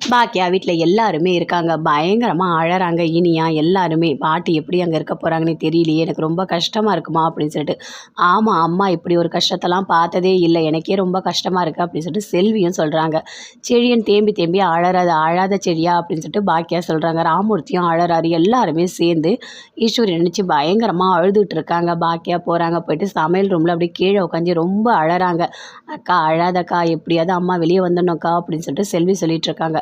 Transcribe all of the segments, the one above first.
பாக்கியா வீட்டில் எல்லாருமே இருக்காங்க. பயங்கரமாக அழறாங்க. இனியா எல்லாருமே. பாட்டி எப்படி அங்கே இருக்க போகிறாங்கன்னு தெரியலையே. எனக்கு ரொம்ப கஷ்டமாக இருக்குமா அப்படின்னு சொல்லிட்டு ஆமாம் அம்மா இப்படி ஒரு கஷ்டத்தெல்லாம் பார்த்ததே இல்லை. எனக்கே ரொம்ப கஷ்டமாக இருக்குது அப்படின்னு சொல்லிட்டு செல்வியும் சொல்கிறாங்க செடியன் தேம்பி தேம்பி அழறாத அழாத செடியா அப்படின்னு சொல்லிட்டு பாக்கியா சொல்கிறாங்க ராமூர்த்தியும் அழறாரு. எல்லாருமே சேர்ந்து ஈஸ்வரி நினச்சி பயங்கரமாக அழுதுட்டு இருக்காங்க. பாக்கியா போகிறாங்க போயிட்டு சமையல் ரூமில் அப்படியே கீழே உட்காந்து ரொம்ப அழறாங்க. அக்கா அழாதக்கா. எப்படியாவது அம்மா வெளியே வந்துடணும்க்கா அப்படின்னு சொல்லிட்டு செல்வி சொல்லிட்டு இருக்காங்க.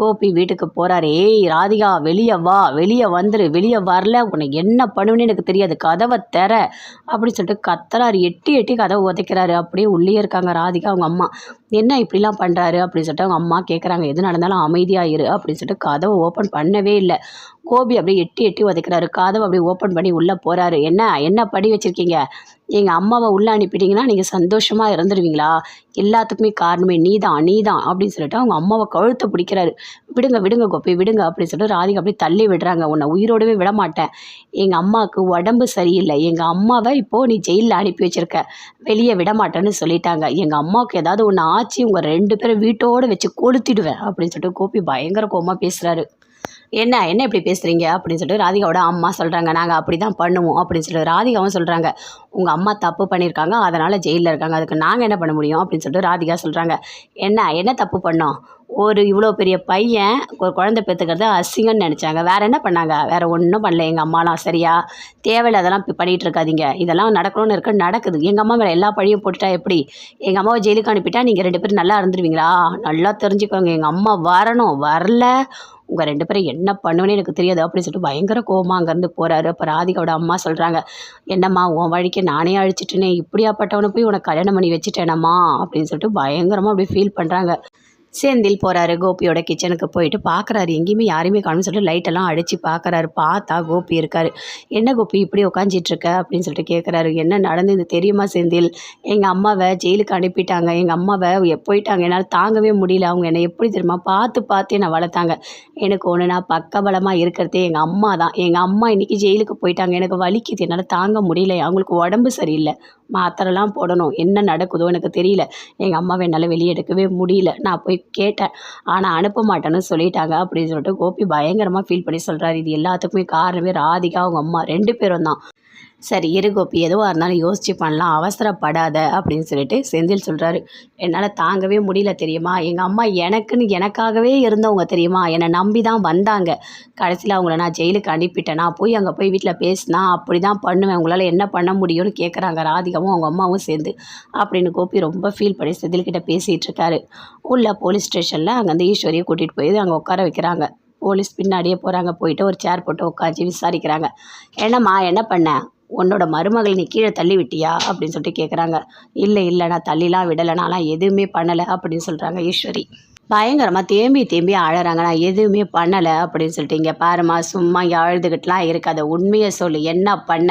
கோபி வீட்டுக்கு போறாரு. ஏய் ராதிகா வெளியே வா வெளியே வந்துரு வெளியே வரல. உன்னை என்ன பண்ணுவேன்னு எனக்கு தெரியாது. கதவை தர அப்படின்னு சொல்லிட்டு கத்துறாரு. எட்டி எட்டி கதவை உதைக்கிறாரு. அப்படியே உள்ளே இருக்காங்க ராதிகா அவங்க அம்மா. என்ன இப்படிலாம் பண்ணுறாரு அப்படின்னு சொல்லிட்டு அவங்க அம்மா கேட்குறாங்க எது நடந்தாலும் அமைதியாக இரு அப்படின்னு சொல்லிட்டு கதவை ஓப்பன் பண்ணவே இல்லை. கோபி அப்படியே எட்டி எட்டி உதைக்கிறாரு. கதவை அப்படியே ஓப்பன் பண்ணி உள்ளே போகிறாரு என்ன என்ன படி வச்சுருக்கீங்க? எங்கள் அம்மாவை உள்ளே அனுப்பிட்டீங்கன்னா நீங்கள் சந்தோஷமாக இறந்துடுவீங்களா எல்லாத்துக்குமே காரணமே நீ தான் நீ தான் அப்படின்னு சொல்லிட்டு அவங்க அம்மாவை கழுத்தை பிடிக்கிறாரு. விடுங்க விடுங்க கோபி விடுங்க அப்படின்னு சொல்லிட்டு ராதிகா அப்படியே தள்ளி விடுறாங்க. உன்னை உயிரோடவே விட மாட்டேன் எங்கள் அம்மாவுக்கு உடம்பு சரியில்லை. எங்கள் அம்மாவை இப்போது நீ ஜெயிலில் அனுப்பி வச்சிருக்க. வெளியே விட மாட்டேன்னு சொல்லிட்டாங்க. எங்கள் அம்மாவுக்கு ஏதாவது ஒன்று ஆச்சு உங்கள் ரெண்டு பேரும் வீட்டோடு வச்சு கொளுத்திடுவேன் அப்படின்னு சொல்லிட்டு கோபி பயங்கர கோமா பேசுகிறாரு என்ன என்ன இப்படி பேசுகிறீங்க அப்படின்னு சொல்லிட்டு ராதிகாவோட அம்மா சொல்கிறாங்க நாங்கள் அப்படி தான் பண்ணுவோம் அப்படின்னு சொல்லிட்டு ராதிகாவும் சொல்கிறாங்க உங்கள் அம்மா தப்பு பண்ணியிருக்காங்க அதனால் ஜெயிலில் இருக்காங்க. அதுக்கு நாங்கள் என்ன பண்ண முடியும்? அப்படின்னு சொல்லிட்டு ராதிகா சொல்கிறாங்க என்ன என்ன தப்பு பண்ணோம்? ஒரு இவ்வளோ பெரிய பையன் ஒரு குழந்தை பெற்றுக்கிறது அசிங்கம்னு நினச்சாங்க. வேறு என்ன பண்ணாங்க? வேறு ஒன்றும் பண்ணல. எங்கள் அம்மாலாம் சரியா? தேவையில்ல அதெல்லாம் பண்ணிகிட்டு இருக்காதீங்க. இதெல்லாம் நடக்கணும்னு இருக்க நடக்குது. எங்கள் அம்மா மேலே எல்லா பழியும் போட்டுட்டா எப்படி? எங்கள் அம்மாவை ஜெயிலுக்கு அனுப்பிட்டா நீங்கள் ரெண்டு பேரும் நல்லா இருந்துருவீங்களா? நல்லா தெரிஞ்சுக்கோங்க. எங்கள் அம்மா வரணும். வரல. உங்கள் ரெண்டு பேரும் என்ன பண்ணுவேன்னு எனக்கு தெரியாது அப்படின்னு சொல்லிட்டு பயங்கர கோபமாக அங்கேருந்து போகிறாரு அப்போ ராதிகாவோட அம்மா சொல்கிறாங்க என்னம்மா உன் வழிக்கு நானே அழிச்சிட்டேனே இப்படியாப்பட்டவனை போய் உனக்கு கல்யாணம் பண்ணி வச்சுட்டேனம்மா? அப்படின்னு சொல்லிட்டு பயங்கரமாக அப்படியே ஃபீல் பண்ணுறாங்க செந்தில் போகிறாரு கோபியோட கிச்சனுக்கு போயிட்டு பார்க்குறாரு எங்கேயுமே யாரையுமே காணும்னு சொல்லிட்டு லைட்டெல்லாம் அடித்து பார்க்குறாரு பார்த்தா கோபி இருக்காரு. என்ன கோபி இப்படி உட்காந்துட்டுருக்க அப்படின்னு சொல்லிட்டு கேட்குறாரு என்ன நடந்தது தெரியுமா செந்தில்? எங்கள் அம்மாவை ஜெயிலுக்கு அனுப்பிட்டாங்க. எங்கள் அம்மாவை போயிட்டாங்க. என்னால் தாங்கவே முடியல. அவங்க என்னை எப்படி தெரியுமா பார்த்து பார்த்து என்னை வளர்த்தாங்க. எனக்கு ஒன்று நான் பக்கபலமாக இருக்கிறதே எங்கள் அம்மா தான். எங்கள் அம்மா இன்றைக்கி ஜெயிலுக்கு போயிட்டாங்க. எனக்கு வலிக்குது. என்னால் தாங்க முடியல. அவங்களுக்கு உடம்பு சரியில்லை. மாத்திரைலாம் போடணும். என்ன நடக்குதோ எனக்கு தெரியல. எங்கள் அம்மாவை என்னால் வெளியே எடுக்கவே முடியல. நான் போய் கேட்டேன். ஆனால் அனுப்ப மாட்டேன்னு சொல்லிட்டாங்க. அப்படின்னு சொல்லிட்டு கோபி பயங்கரமாக ஃபீல் பண்ணி சொல்கிறாரு இது எல்லாத்துக்குமே காரணமே ராதிகா அவங்க அம்மா. ரெண்டு பேரும் தான். சரி இரு கோபி எதுவாக இருந்தாலும் யோசிச்சு பண்ணலாம் அவசரப்படாத அப்படின்னு சொல்லிட்டு செந்தில் சொல்கிறாரு என்னால் தாங்கவே முடியல தெரியுமா? எங்கள் அம்மா எனக்குன்னு எனக்காகவே இருந்தவங்க தெரியுமா? என்னை நம்பி தான் வந்தாங்க. கடைசியில் அவங்கள நான் ஜெயிலுக்கு அனுப்பிட்டேன். நான் போய் அங்கே போய் வீட்டில் பேசினா அப்படி தான் பண்ணுவேன். உங்களால் என்ன பண்ண முடியும்னு கேட்குறாங்க ராதிகாவும் அவங்க அம்மாவும் சேர்ந்து அப்படின்னு கோபி ரொம்ப ஃபீல் பண்ணி செந்தில்கிட்ட பேசிகிட்டு இருக்காரு. உள்ள போலீஸ் ஸ்டேஷனில் அங்கேருந்து ஈஸ்வரியை கூட்டிகிட்டு போய் அங்கே உட்கார வைக்கிறாங்க. போலீஸ் பின்னாடியே போகிறாங்க போயிட்டு ஒரு சேர் போட்டு உட்காந்து விசாரிக்கிறாங்க. என்னம்மா என்ன பண்ண? உன்னோட மருமகள் நீ கீழே தள்ளி விட்டியா அப்படின்னு சொல்லிட்டு கேட்குறாங்க இல்லை இல்லை நான் தள்ளிலாம் விடலை. நான்லாம் எதுவுமே பண்ணலை அப்படின்னு சொல்கிறாங்க ஈஸ்வரி. பயங்கரமாக தேம்பி தேம்பி அழறாங்க. நான் எதுவுமே பண்ணலை அப்படின்னு சொல்லிட்டு இங்கே பாருமா சும்மா இங்கே அழுதுகிட்டுலாம் இருக்காத. உண்மையை சொல்லு. என்ன பண்ண?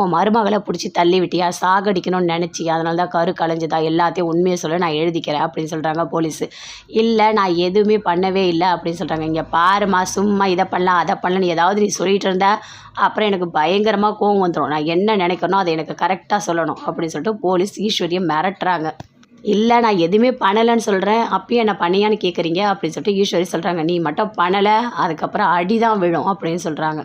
உன் மருமகளை பிடிச்சி தள்ளி விட்டியா சாகடிக்கணும்னு நினச்சி அதனால தான் கரு கலைஞ்சுதா. எல்லாத்தையும் உண்மையை சொல்ல நான் எழுதிக்கிறேன் அப்படின்னு சொல்கிறாங்க போலீஸு. இல்லை நான் எதுவுமே பண்ணவே இல்லை அப்படின்னு சொல்கிறாங்க இங்கே பாருமா சும்மா இதை பண்ணலாம் அதை பண்ணலன்னு ஏதாவது நீ சொல்லிட்டு இருந்தா அப்புறம் எனக்கு பயங்கரமாக கோவம் வந்துடும் நான் என்ன நினைக்கணும் அதை எனக்கு கரெக்டாக சொல்லணும் அப்படின்னு சொல்லிட்டு போலீஸ் ஈஸ்வரியை மிரட்டுறாங்க. இல்லை நான் எதுவுமே பண்ணலைன்னு சொல்கிறேன் அப்பயும் என்ன பண்ணியான்னு கேட்குறீங்க அப்படின்னு சொல்லிட்டு ஈஸ்வரி சொல்கிறாங்க நீ மட்டும் பண்ணலை அதுக்கப்புறம் அடி தான் விழும் அப்படின்னு சொல்கிறாங்க